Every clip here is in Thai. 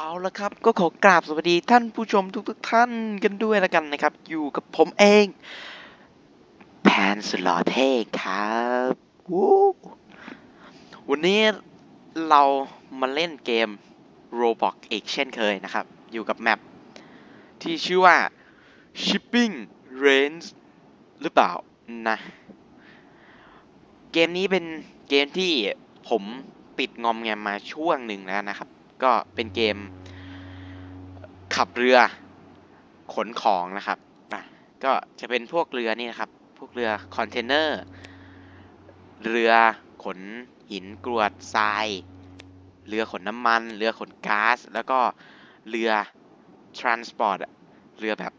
เอาละครับก็ขอกราบสวัสดีท่านผู้ชมทุกๆทท่านกันด้วยละกันนะครับ อยู่กับผมเองแพนสลอเทครับวู้วันนี้เรามาเล่นเกม Roblox อีกเช่นเคยนะครับ อยู่กับแมปที่ชื่อว่า Shipping Range หรือเปล่านะ เกมนี้เป็นเกมที่ผมติดงอมแงมมาช่วงหนึ่งแล้วนะครับ ก็เป็นเกมขับเรือขนของนะครับอะก็จะเป็นพวกเรือนี่นะครับ พวกเรือคอนเทนเนอร์ เรือขนหินกรวดทราย เรือขนน้ำมัน เรือขนก๊าซ แล้วก็เรือ transport อะเรือแบบ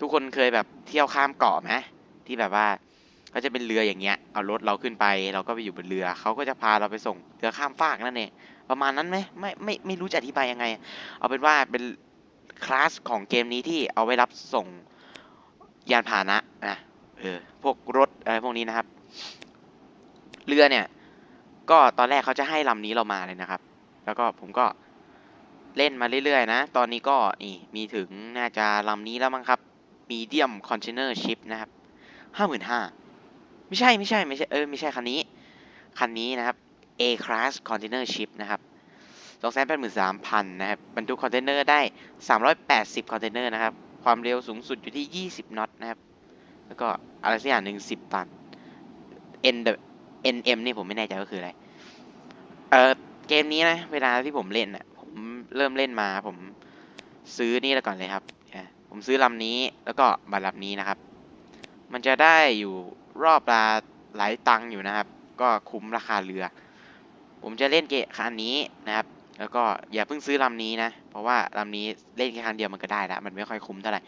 ทุกคนเคยแบบเที่ยวข้ามเกาะไหมที่แบบว่าก็จะเป็นเรืออย่างเงี้ย เอารถเราขึ้นไป เราก็ไปอยู่บนเรือ เขาก็จะพาเราไปส่งเรือข้ามฟากนั่นเอง ประมาณนั้นไหมไม่ไม่ไม่รู้จะอธิบายยังไง เอาเป็นว่าเป็นคลาสของเกมนี้ที่เอาไว้รับส่งยานพาหนะนะเออพวกรถอะไรพวกนี้นะครับ เรือเนี่ย ก็ตอนแรกเขาจะให้ลำนี้เรามาเลยนะครับ แล้วก็ผมก็เล่นมาเรื่อยๆนะ ตอนนี้ก็นี่มีถึงน่าจะลำนี้แล้วมั้งครับ medium container ship นะครับห้าหมื่นห้าไม่ใช่ไม่ใช่ไม่ใช่เออไม่ใช่คันนี้ คันนี้นะครับ A class container ship นะครับสองแสนแปดหมื่นสามพันนะครับ บรรทุกคอนเทนเนอร์ได้สามร้อยแปดสิบคอนเทนเนอร์นะครับ ความเร็วสูงสุดอยู่ที่ยี่สิบน็อตนะครับ แล้วก็อะไรสักอย่างหนึ่งสิบตัน N N M นี่ผมไม่แน่ใจว่าคืออะไร เออเกมนี้นะ เวลาที่ผมเล่นอะ ผมเริ่มเล่นมา ผมซื้อนี่แล้วก่อนเลยครับ ผมซื้อลำนี้แล้วก็บัตรลำนี้นะครับ มันจะได้อยู่รอบละหลายตังค์อยู่นะครับ ก็คุ้มราคาเรือ ผมจะเล่นเกมคันนี้นะครับ แล้วก็อย่าเพิ่งซื้อลำนี้นะ เพราะว่าลำนี้เล่นแค่ครั้งเดียวมันก็ได้ล้วมันไม่ค่อยคุ้มเท่าไหร่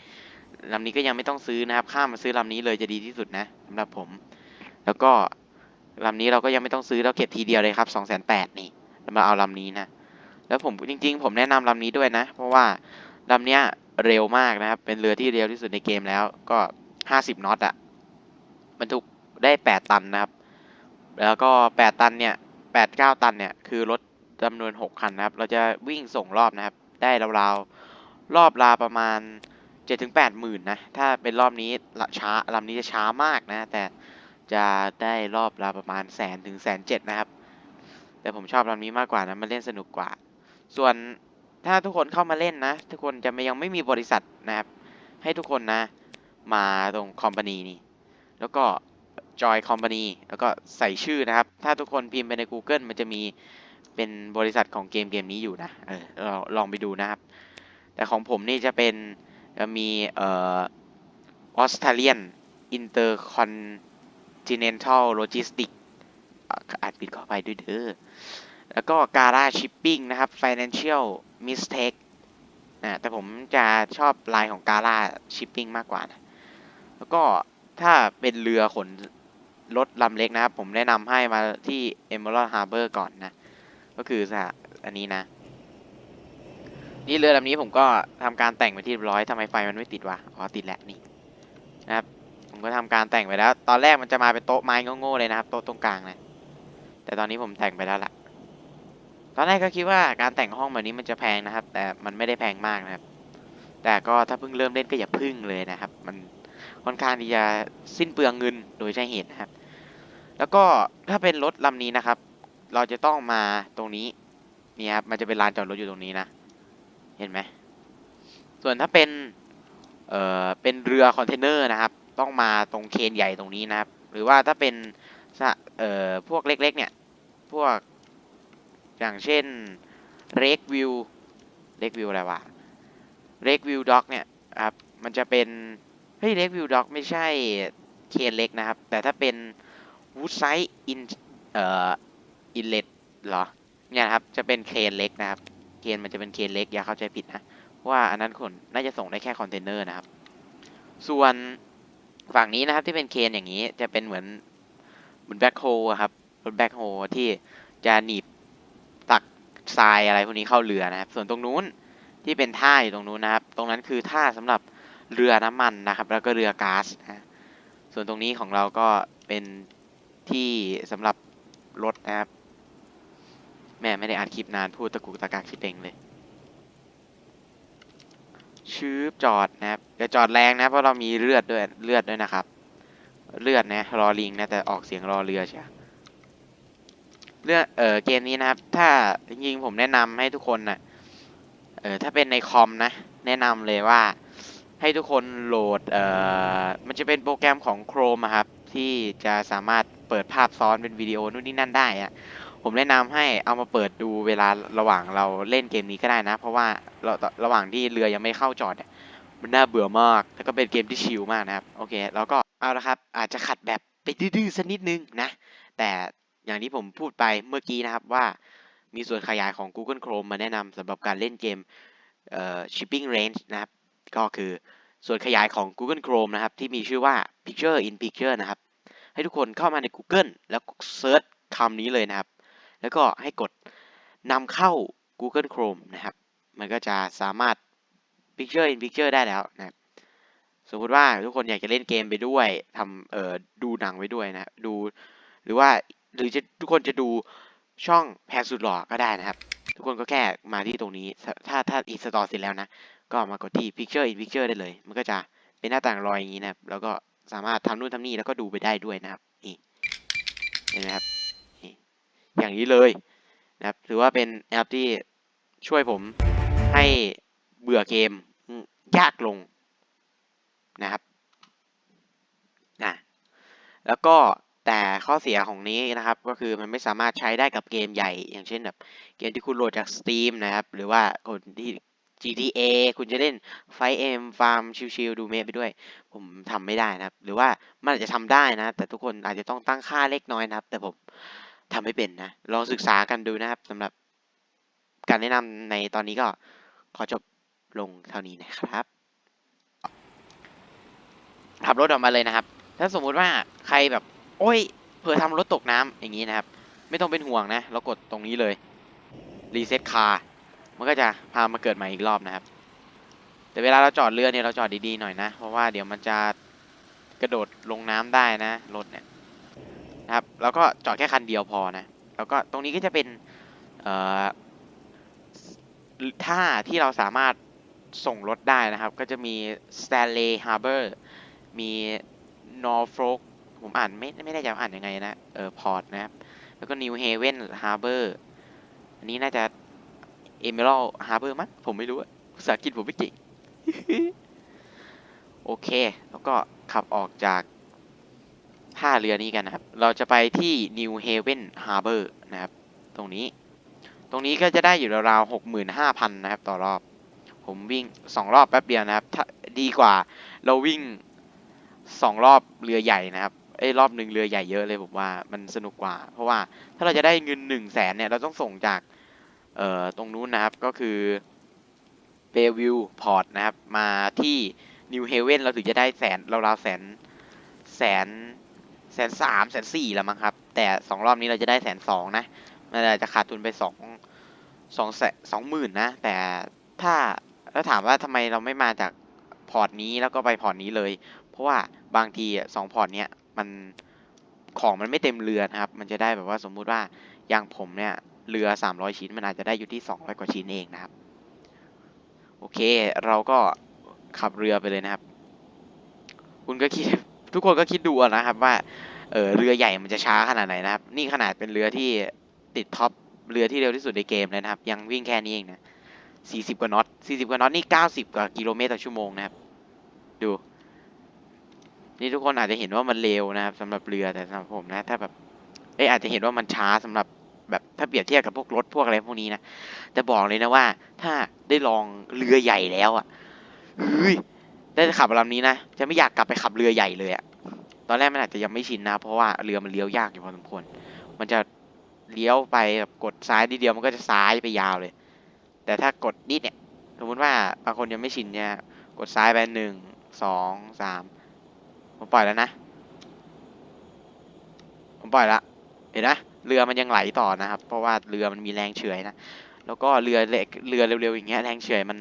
ลำนี้ก็ยังไม่ต้องซื้อนะครับ ข้ามมาซื้อลำนี้เลยจะดีที่สุดนะสำหรับผม แล้วก็ลำนี้เราก็ยังไม่ต้องซื้อเราเก็บทีเดียวเลยครับสองแสนแปดนี่ามาเอาลำนี้นะ แล้วผมจริง ๆ ผมแนะนำลำนี้ด้วยนะ เพราะว่าลำเนี้ยเร็วมากนะครับ เป็นเรือที่เร็วที่สุดในเกมแล้ว ก็ห้าสิบน็อตอะบรรทุกได้แปดตันนะครับ แล้วก็แปดตันเนี่ย แปดเก้าตันเนี่ย คือรถจำนวนหกคันนะครับ เราจะวิ่งส่งรอบนะครับ ได้ราวๆ รอบลาประมาณเจ็ดถึงแปดหมื่นนะ ถ้าเป็นรอบนี้ละช้าลำนี้จะช้ามากนะ แต่จะได้รอบลาประมาณแสนถึงแสนเจ็ดนะครับ แต่ผมชอบลำนี้มากกว่านะ มันเล่นสนุกกว่า ส่วนถ้าทุกคนเข้ามาเล่นนะ ทุกคนจะไม่ยังไม่มีบริษัทนะครับ ให้ทุกคนนะ มาตรงคอมพานีนี่ แล้วก็ Joy Company แล้วก็ใส่ชื่อนะครับ ถ้าทุกคนพิมพ์ไปใน Google มันจะมีเป็นบริษัทของเกมเกมนี้อยู่นะ เออเราลองไปดูนะครับ แต่ของผมนี่จะเป็นจะมีเอ่อ Australian Intercontinental Logistics อะอาจปิดเข้าไปด้วยเด้อ แล้วก็ Gara Shipping นะครับ Financial Mistake นะแต่ผมจะชอบลายของ Gara Shipping มากกว่านะ แล้วก็ถ้าเป็นเรือขน รถลำเล็กนะครับ ผมแนะนำให้มาที่ Emerald Harbor ก่อนนะ ก็คือสอันนี้นะ นี่เรือลำนี้ผมก็ทำการแต่งไปที่เรียบร้อยทำไมไฟมันไม่ติดวะ อ๋อ ติดแหล้วนี่นะครับ ผมก็ทำการแต่งไปแล้ว ตอนแรกมันจะมาเป็นโต๊ะไม้โง่ๆเลยนะครับ โต๊ะตรงกลางนะ แต่ตอนนี้ผมแต่งไปแล้วล่ะตอนแรกก็คิดว่าการแต่งห้องแบบนี้มันจะแพงนะครับ แต่มันไม่ได้แพงมากนะครับ แต่ก็ถ้าเพิ่งเริ่มเล่นก็อย่าพึ่งเลยนะครับ มันค่อนข้างที่จะสิ้นเปลืองเงินโดยใช่เหตุนะครับ แล้วก็ถ้าเป็นรถลำนี้นะครับ เราจะต้องมาตรงนี้นี่ครับมันจะเป็นลานจอดรถอยู่ตรงนี้นะ เห็นไหมส่วนถ้าเป็นเอ่อเป็นเรือคอนเทนเนอร์นะครับ ต้องมาตรงเคนใหญ่ตรงนี้นะครับ หรือว่าถ้าเป็นเอ่อพวกเล็กๆเนี่ยพวกอย่างเช่นเรกวิวเรกวิวอะไรวะเรกวิวด็อกเนี่ยครับมันจะเป็นเฮ้ยเรกวิวด็อกไม่ใช่เคนเล็กนะครับ แต่ถ้าเป็น วูดไซด์อินเอ่ออินเลตเหรอเนี่ยครับจะเป็นเคนเล็กนะครับเคนมันจะเป็นเคนเล็กอย่าเข้าใจผิดนะว่าอันนั้นคนน่าจะส่งได้แค่คอนเทนเนอร์นะครับ ส่วนฝั่งนี้นะครับที่เป็นเคนอย่างนี้จะเป็นเหมือนเหมือนแบ็คโฮครับรถแบ็คโฮที่จะหนีบตักทรายอะไรพวกนี้เข้าเรือนะครับ ส่วนตรงนู้นที่เป็นท่าอยู่ตรงนู้นนะครับ ตรงนั้นคือท่าสำหรับเรือน้ำมันนะครับ แล้วก็เรือก๊าซนะส่วนตรงนี้ของเราก็เป็น ที่สำหรับรถนะครับ แม่ไม่ได้อัดคลิปนานพูดตะกุกตะกักคิดเองเลยชืบจอดนะครับอย่าจอดแรงนะเพราะเรามีเลือดด้วยเลือดด้วยนะครับ เลือดนะรอลิงนะแต่ออกเสียงรอเรือใช่เลือดเออเกมนี้นะครับ ถ้าจริงๆผมแนะนำให้ทุกคนนะเออถ้าเป็นในคอมนะ แนะนำเลยว่าให้ทุกคนโหลดเออมันจะเป็นโปรแกรมของ Chrome ครับ ที่จะสามารถ เปิดภาพซ้อนเป็นวิดีโอนู่นนี่นั่นได้อะผมแนะนำให้เอามาเปิดดูเวลาระหว่างเราเล่นเกมนี้ก็ได้นะ เพราะว่าเราระหว่างที่เรือยังไม่เข้าจอดเนี่ยมันน่าเบื่อมาก แล้วก็เป็นเกมที่ชิลมากนะครับ โอเค แล้วก็เอาละครับ อาจจะขัดแบบไปดื้อๆสักนิดนึงนะ แต่อย่างที่ผมพูดไปเมื่อกี้นะครับว่ามีส่วนขยายของ Google Chrome มาแนะนำสำหรับการเล่นเกมเอ่อ shipping range นะครับ ก็คือส่วนขยายของ Google Chrome นะครับ ที่มีชื่อว่า Picture in Picture นะครับ ให้ทุกคนเข้ามาใน Google แล้วเซิร์ชคำนี้เลยนะครับ แล้วก็ให้กดนำเข้า Google Chrome นะครับ มันก็จะสามารถ Picture in Picture ได้แล้วนะครับสมมติว่าทุกคนอยากจะเล่นเกมไปด้วยทำเอ่อดูหนังไปด้วยนะดูหรือว่าหรือจะทุกคนจะดูช่องแพรสุดหล่อก็ได้นะครับ ทุกคนก็แค่มาที่ตรงนี้ ถ้าถ้าอินสตอลเสร็จแล้วนะ ก็มากดที่ Picture in Picture ได้เลย มันก็จะเป็นหน้าต่างลอยอย่างนี้นะครับ แล้วก็ สามารถทำนู่นทำนี่แล้วก็ดูไปได้ด้วยนะครับนี่เห็นไหมครับนี่อย่างนี้เลยนะครับถือว่าเป็นแอปที่ช่วยผมให้เบื่อเกมอืมยากลงนะครับนะแล้วก็แต่ข้อเสียของนี้นะครับ ก็คือมันไม่สามารถใช้ได้กับเกมใหญ่ อย่างเช่นแบบเกมที่คุณโหลดจาก Steam นะครับ หรือว่าคนที่ GTA คุณจะเล่นไฟเอ็มฟาร์มชิลๆดูเมพไปด้วย ผมทำไม่ได้นะครับ หรือว่ามันอาจจะทำได้นะ แต่ทุกคนอาจจะต้องตั้งค่าเล็กน้อยนะครับ แต่ผมทำไม่เป็นนะ ลองศึกษากันดูนะครับสำหรับการแนะนำในตอนนี้ก็ขอจบลงเท่านี้นะครับขับรถออกมาเลยนะครับ ถ้าสมมุติว่าใครแบบ โอ้ยเผื่อทำรถตกน้ำอย่างนี้นะครับ ไม่ต้องเป็นห่วงนะ เรากดตรงนี้เลยรีเซ็ตคาร์ มันก็จะพามาเกิดใหม่อีกรอบนะครับ แต่เวลาเราจอดเรือเนี่ยเราจอดดีๆหน่อยนะ เพราะว่าเดี๋ยวมันจะกระโดดลงน้ำได้นะรถเนี่ยนะครับ แล้วก็จอดแค่คันเดียวพอนะ แล้วก็ตรงนี้ก็จะเป็นเอ่อท่าที่เราสามารถส่งรถได้นะครับ ก็จะมี Stanley Harbor มี Norfolk ผมอ่านไม่ไม่ได้จะอ่านยังไงนะ เออพอร์ตนะครับ แล้วก็ New Haven Harbor อันนี้น่าจะ Emerald Harbor มั้งผมไม่รู้อะภาษาอังกฤษผมไม่เก่งโอเค แล้วก็ขับออกจากท่าเรือนี้กันนะครับ เราจะไปที่ New Haven Harbor นะครับ ตรงนี้ ตรงนี้ก็จะได้อยู่ราวๆหกหมื่นห้าพันนะครับ ต่อรอบ ผมวิ่งสองรอบแป๊บเดียวนะครับถ้าดีกว่าเราวิ่งสองรอบเรือใหญ่นะครับเอ้รอบหนึ่งเรือใหญ่เยอะเลยผมว่ามันสนุกกว่า เพราะว่าถ้าเราจะได้เงินหนึ่งแสนเนี่ย เราต้องส่งจาก เอ่อตรงนู้นนะครับก็คือเบลวิวพอร์ตนะครับ มาที่นิวเฮเว่นเราถึงจะได้แสนราวๆแสนแสนแสนสามแสนสี่แล้วมั้งครับ แต่สองรอบนี้เราจะได้แสนสองนะมันอาจจะขาดทุนไปสองสองแสนสองหมื่นนะ แต่ถ้าแล้วถามว่าทำไมเราไม่มาจากพอร์ตนี้แล้วก็ไปพอร์ตนี้เลย เพราะว่าบางทีสองพอร์ตเนี้ยมันของมันไม่เต็มเรือนะครับ มันจะได้แบบว่าสมมุติว่าอย่างผมเนี่ย เรือสามร้อยชิ้น มันอาจจะได้อยู่ที่สองร้อยกว่าชิ้นเองนะครับ โอเค เราก็ขับเรือไปเลยนะครับ คุณก็คิด ทุกคนก็คิดดูนะครับว่า เออเรือใหญ่มันจะช้าขนาดไหนนะครับ นี่ขนาดเป็นเรือที่ติดท็อปเรือที่เร็วที่สุดในเกมเลยนะครับ ยังวิ่งแค่นี้เองนะสี่สิบกว่าน็อตสี่สิบกว่าน็อตนี่เก้าสิบกว่ากิโลเมตรต่อชั่วโมงนะครับ ดู นี่ทุกคนอาจจะเห็นว่ามันเร็วนะครับสำหรับเรือแต่สำหรับผมนะ ถ้าแบบ เอ้ยอาจจะเห็นว่ามันช้าสำหรับ แบบถ้าเปรียบเทียบกับพวกรถพวกอะไรพวกนี้นะแต่บอกเลยนะว่า ถ้าได้ลองเรือใหญ่แล้วอะเฮ้ยได้ขับลำนี้นะจะไม่อยากกลับไปขับเรือใหญ่เลยอะตอนแรกมันอาจจะยังไม่ชินนะ เพราะว่าเรือมันเลี้ยวยากอยู่พอสมควรมันจะเลี้ยวไปแบบกดซ้ายนิดเดียวมันก็จะซ้ายไปยาวเลย แต่ถ้ากดนิดเนี่ย สมมติว่าบางคนยังไม่ชินเนี่ย กดซ้ายไปหนึ่งสองสามผมปล่อยแล้วนะ ผมปล่อยละ เห็นนะ เรือมันยังไหลต่อนะครับ เพราะว่าเรือมันมีแรงเฉื่อยนะแล้วก็เรือเล็กเรือเร็วๆอย่างเงี้ยแรงเฉื่อยมัน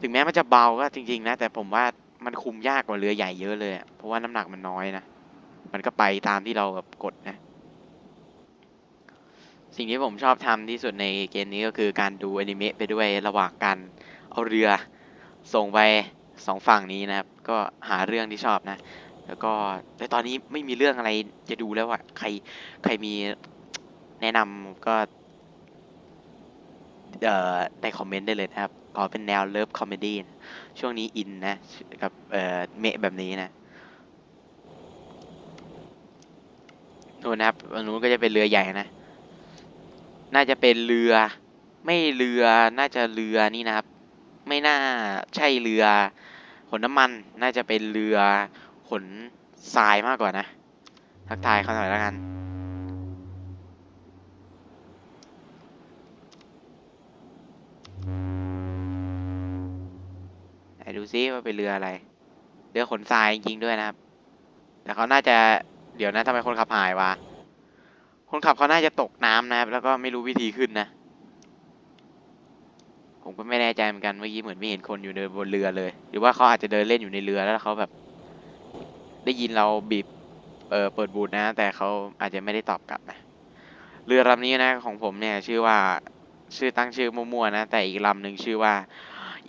ถึงแม้มันจะเบาก็จริง ๆ นะ แต่ผมว่ามันคุมยากกว่าเรือใหญ่เยอะเลยเพราะว่าน้ำหนักมันน้อยนะมันก็ไปตามที่เราแบบกดนะสิ่งที่ผมชอบทำที่สุดในเกมนี้ก็คือการดูอนิเมะไปด้วยระหว่างการเอาเรือส่งไปสองฝั่งนี้นะครับ ก็หาเรื่องที่ชอบนะ แล้วก็แต่ตอนนี้ไม่มีเรื่องอะไรจะดูแล้วอะใครใครมีแนะนำก็เอ่อในคอมเมนต์ได้เลยนะครับ ขอเป็นแนวเลิฟคอมเมดี้ช่วงนี้อินนะ กับเอ่อเมะแบบนี้นะนู่นนะครับอันนู้นก็จะเป็นเรือใหญ่นะ น่าจะเป็นเรือ ไม่เรือ น่าจะเรือนี่นะครับ ไม่น่าใช่เรือขนน้ำมัน น่าจะเป็นเรือ ขนทรายมากกว่านะ ทักทายเขาหน่อยแล้วกัน ไหนดูซิว่าเป็นเรืออะไร เรือขนทรายจริงด้วยนะครับ แต่เขาน่าจะเดี๋ยวนะทำไมคนขับหายวะ คนขับเขาน่าจะตกน้ำนะครับ แล้วก็ไม่รู้วิธีขึ้นนะ ผมก็ไม่แน่ใจเหมือนกัน เมื่อกี้เหมือนไม่เห็นคนอยู่เดินบนเรือเลย หรือว่าเขาอาจจะเดินเล่นอยู่ในเรือแล้วเขาแบบ ได้ยินเราบีบเออเปิดบูทนะ แต่เขาอาจจะไม่ได้ตอบกลับนะ เรือลำนี้นะของผมเนี่ย ชื่อว่าชื่อตั้งชื่อมั่วๆนะ แต่อีกลำหนึ่งชื่อว่า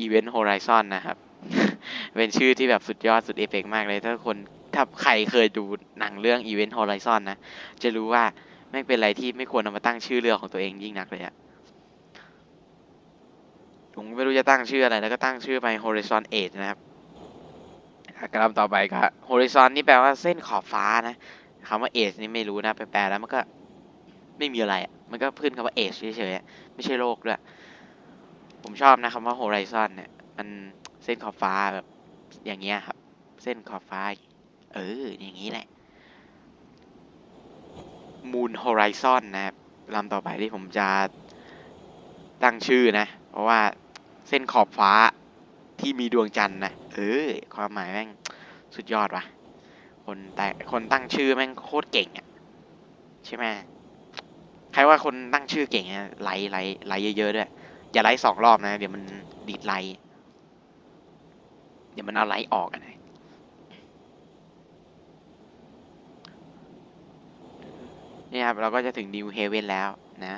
Event Horizon นะครับ เป็นชื่อที่แบบสุดยอดสุดเอฟเฟกต์มากเลย ถ้าคนถ้าใครเคยดูหนังเรื่อง Event Horizon นะ จะรู้ว่าไม่เป็นอะไรที่ไม่ควรเอามาตั้งชื่อเรือของตัวเองยิ่งนักเลยอะผมไม่รู้จะตั้งชื่ออะไรแล้วก็ตั้งชื่อไป Horizon 8 นะครับ กระลำต่อไปก็ Horizon นี่แปลว่าเส้นขอบฟ้านะคำว่า Age นี่ไม่รู้นะแปลแล้วมันก็ไม่มีอะไร มันก็พื้นคำว่า Age เฉยๆไม่ใช่โลกด้วย ผมชอบนะคำว่า Horizon เนี่ย มันเส้นขอบฟ้าแบบอย่างเงี้ยครับ เส้นขอบฟ้า เออ อย่างนี้แหละ Moon Horizon นะครับลำต่อไปที่ผมจะตั้งชื่อนะ เพราะว่าเส้นขอบฟ้า ที่มีดวงจันทร์นะเออความหมายแม่งสุดยอดว่ะ คนแต่คนตั้งชื่อแม่งโคตรเก่งอะใช่ไหมใครว่าคนตั้งชื่อเก่งอะไลค์ไลค์ไลค์เยอะๆด้วยอย่าไลค์สองรอบนะ เดี๋ยวมันดีดไลค์เดี๋ยวมันเอาไลค์ออกอะนะนี่ครับเราก็จะถึง New Haven แล้วนะ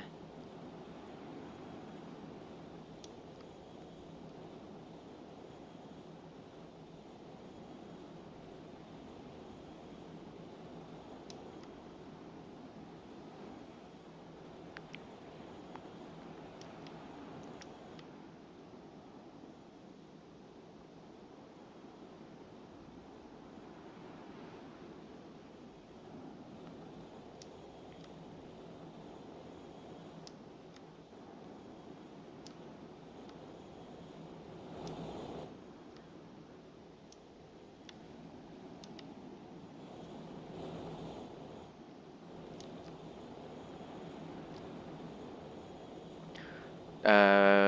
เอ่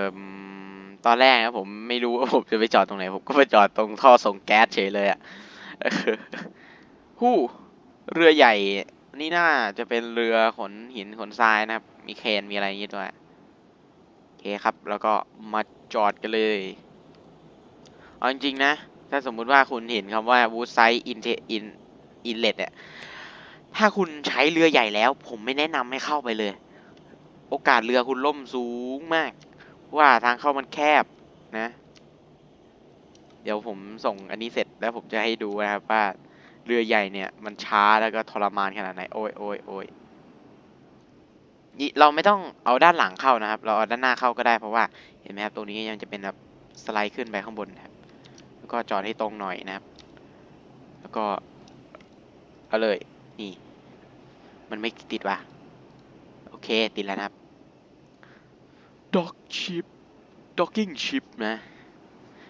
อ ตอนแรกนะผมไม่รู้ว่าผมจะไปจอดตรงไหน ผมก็ไปจอดตรงท่อส่งแก๊สเฉยเลยอะเออฮู้เรือใหญ่ นี่น่าจะเป็นเรือขนหินขนทรายนะครับ มีเครนมีอะไรอย่างงี้ด้วยโอเคครับ แล้วก็มาจอดกันเลยเอาจริงๆนะ ถ้าสมมุติว่าคุณเห็นคำว่า Woodside In In Inlet เนี่ยถ้าคุณใช้เรือใหญ่แล้ว ผมไม่แนะนำให้เข้าไปเลย โอกาสเรือคุณล่มสูงมาก ว่าทางเข้ามันแคบนะ เดี๋ยวผมส่งอันนี้เสร็จแล้วผมจะให้ดูนะครับว่าเรือใหญ่เนี่ย มันช้าแล้วก็ทรมานขนาดไหน โอ้ยโอ้ยโอ้ยนี่เราไม่ต้องเอาด้านหลังเข้านะครับ เราเอาด้านหน้าเข้าก็ได้เพราะว่าเห็นไหมครับตรงนี้ยังจะเป็นแบบสไลด์ขึ้นไปข้างบนนะครับ แล้วก็จอดให้ตรงหน่อยนะครับ แล้วก็เอาเลยนี่ มันไม่ติดว่ะโอเคติดแล้วนะครับ ด็อกชิปด็อกกิ้งชิปนะ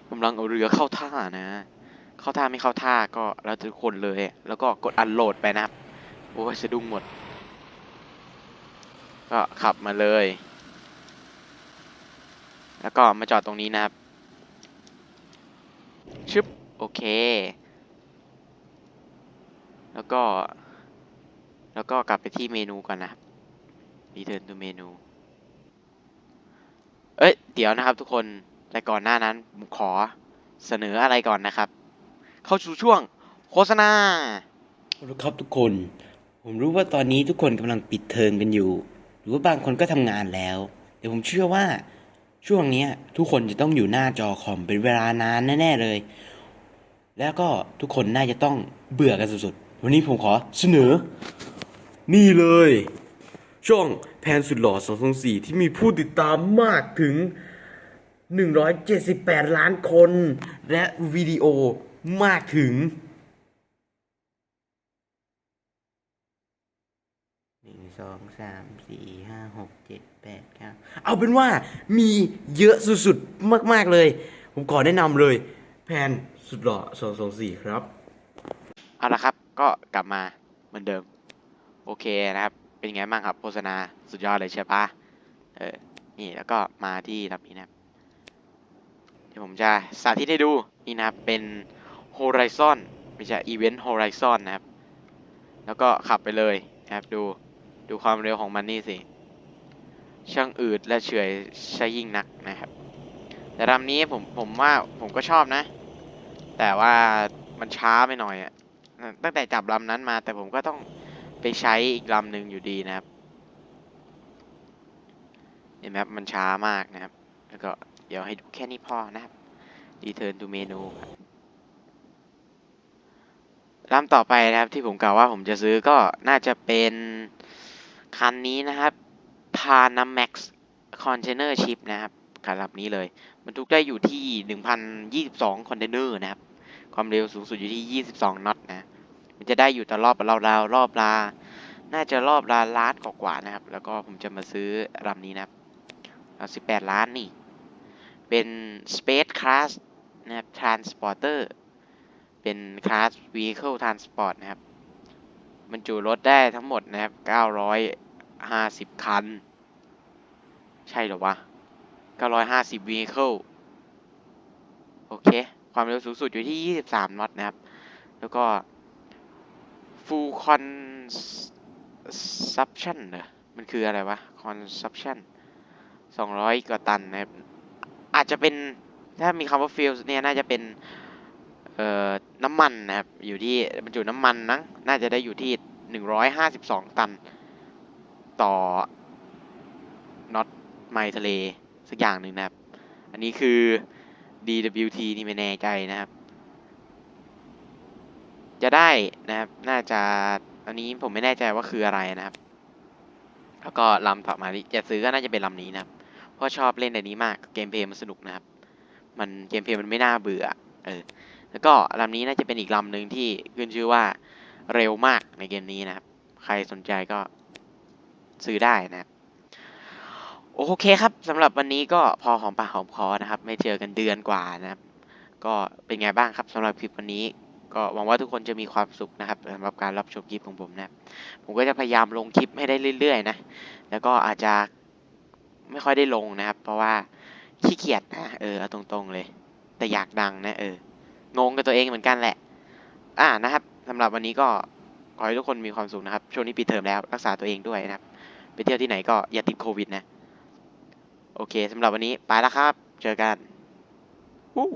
กำลังเอาเรือเข้าท่านะเข้าท่าไม่เข้าท่าก็แล้วทุกคนเลย แล้วก็กดอันโหลดไปนะครับโอ้ยสะดุ้งหมด ก็ขับมาเลย แล้วก็มาจอดตรงนี้นะครับ ชึบ โอเค แล้วก็ แล้วก็กลับไปที่เมนูก่อนนะรับ Return to menu เอ้ย เดี๋ยวนะครับทุกคน แต่ก่อนหน้านั้นผมขอเสนออะไรก่อนนะครับ เข้าสู่ช่วงโฆษณาครับทุกคน ผมรู้ว่าตอนนี้ทุกคนกำลังปิดเทอมกันอยู่ หรือว่าบางคนก็ทำงานแล้วแต่ผมเชื่อว่าช่วงนี้ทุกคนจะต้องอยู่หน้าจอคอมเป็นเวลานานแน่ๆเลย แล้วก็ทุกคนน่าจะต้องเบื่อกันสุดๆ วันนี้ผมขอเสนอ นี่เลย ช่องแพนสุดหล่อ224ที่มีผู้ติดตามมากถึง 178 ล้านคน และวิดีโอมากถึงหนึ่งสองสามสี่ห้าหกเจ็ดแปดเก้าเอาเป็นว่ามีเยอะสุดๆ มากๆเลย ผมขอแนะนำเลย แพนสุดหล่อสองสองสี่ครับ เอาละครับ ก็กลับมาเหมือนเดิม โอเคนะครับ เป็นไงบ้างครับโฆษณาสุดยอดเลยใช่ปะเออ นี่แล้วก็มาที่ลำนี้นะครับเดี๋ยวผมจะสาธิตให้ดูนี่นะครับเป็น Horizon ไม่ใช่ Event Horizon นะครับ แล้วก็ขับไปเลยนะครับดูดูความเร็วของมันนี่สิ ช่างอืดและเฉื่อยใช้ยิ่งนักนะครับ แต่ลำนี้ผมผมว่าผมก็ชอบนะ แต่ว่ามันช้าไปหน่อยอะตั้งแต่จับลำนั้นมาแต่ผมก็ต้อง ไปใช้อีกลำหนึ่งอยู่ดีนะครับ เห็นไหมครับมันช้ามากนะครับ แล้วก็เดี๋ยวให้ดูแค่นี้พอนะครับ return to menu ครับลำต่อไปนะครับที่ผมกล่าวว่าผมจะซื้อก็น่าจะเป็นคันนี้นะครับ Panamax Container Ship นะครับคันลำนี้เลยบรรทุกได้อยู่ที่ 1,022 คอนเทนเนอร์นะครับ ความเร็วสูงสุดอยู่ที่ 22 น็อตนะมัน จะได้อยู่ต่อรอบราๆรอบลา น่าจะรอบลาล้านกว่าๆนะครับ แล้วก็ผมจะมาซื้อลำนี้นะครับเอา18ล้านนี่ เป็น Space Class นะครับ Transporter เป็น Class Vehicle Transport นะครับมันจุรถได้ทั้งหมดนะครับ950คัน ใช่หรอวะ950 Vehicle โอเค ความเร็วสูงสุดอยู่ที่ 23 นอตนะครับ แล้วก็ full consumption เหรอมันคืออะไรวะ consumption 200กว่าตันนะครับ อาจจะเป็นถ้ามีคำว่า fuel เนี่ยน่าจะเป็นเอ่อน้ำมันนะครับ อยู่ที่บรรจุน้ำมันนะน่าจะได้อยู่ที่152ตัน ต่อน็อตไมล์ทะเลสักอย่างหนึ่งนะครับ อันนี้คือ DWT นี่ไม่แน่ใจนะครับ จะได้นะครับ น่าจะอันนี้ผมไม่แน่ใจว่าคืออะไรนะครับ แล้วก็ลำต่อมาที่จะซื้อก็น่าจะเป็นลำนี้นะครับ เพราะชอบเล่นอันนี้มากเกมเพลย์มันสนุกนะครับ มันเกมเพลย์มันไม่น่าเบื่อ เออ แล้วก็ลำนี้น่าจะเป็นอีกลำหนึ่งที่ขึ้นชื่อว่าเร็วมากในเกมนี้นะครับ ใครสนใจก็ซื้อได้นะครับโอเคครับสำหรับวันนี้ก็พอหอมปากหอมคอนะครับ ไม่เจอกันเดือนกว่านะครับ ก็เป็นไงบ้างครับสำหรับคลิปวันนี้ ก็หวังว่าทุกคนจะมีความสุขนะครับสำหรับการรับชมคลิปของผมนะครับผมก็จะพยายามลงคลิปให้ได้เรื่อยๆนะแล้วก็อาจจะไม่ค่อยได้ลงนะครับ เพราะว่าขี้เกียจนะเออเอาตรงๆเลย แต่อยากดังนะเอองงกับตัวเองเหมือนกันแหละ อ่านะครับสำหรับวันนี้ก็ขอให้ทุกคนมีความสุขนะครับช่วงนี้ปิดเทอมแล้วรักษาตัวเองด้วยนะครับ ไปเที่ยวที่ไหนก็อย่าติดโควิดนะ โอเคสำหรับวันนี้ไปแล้วครับ เจอกันวู้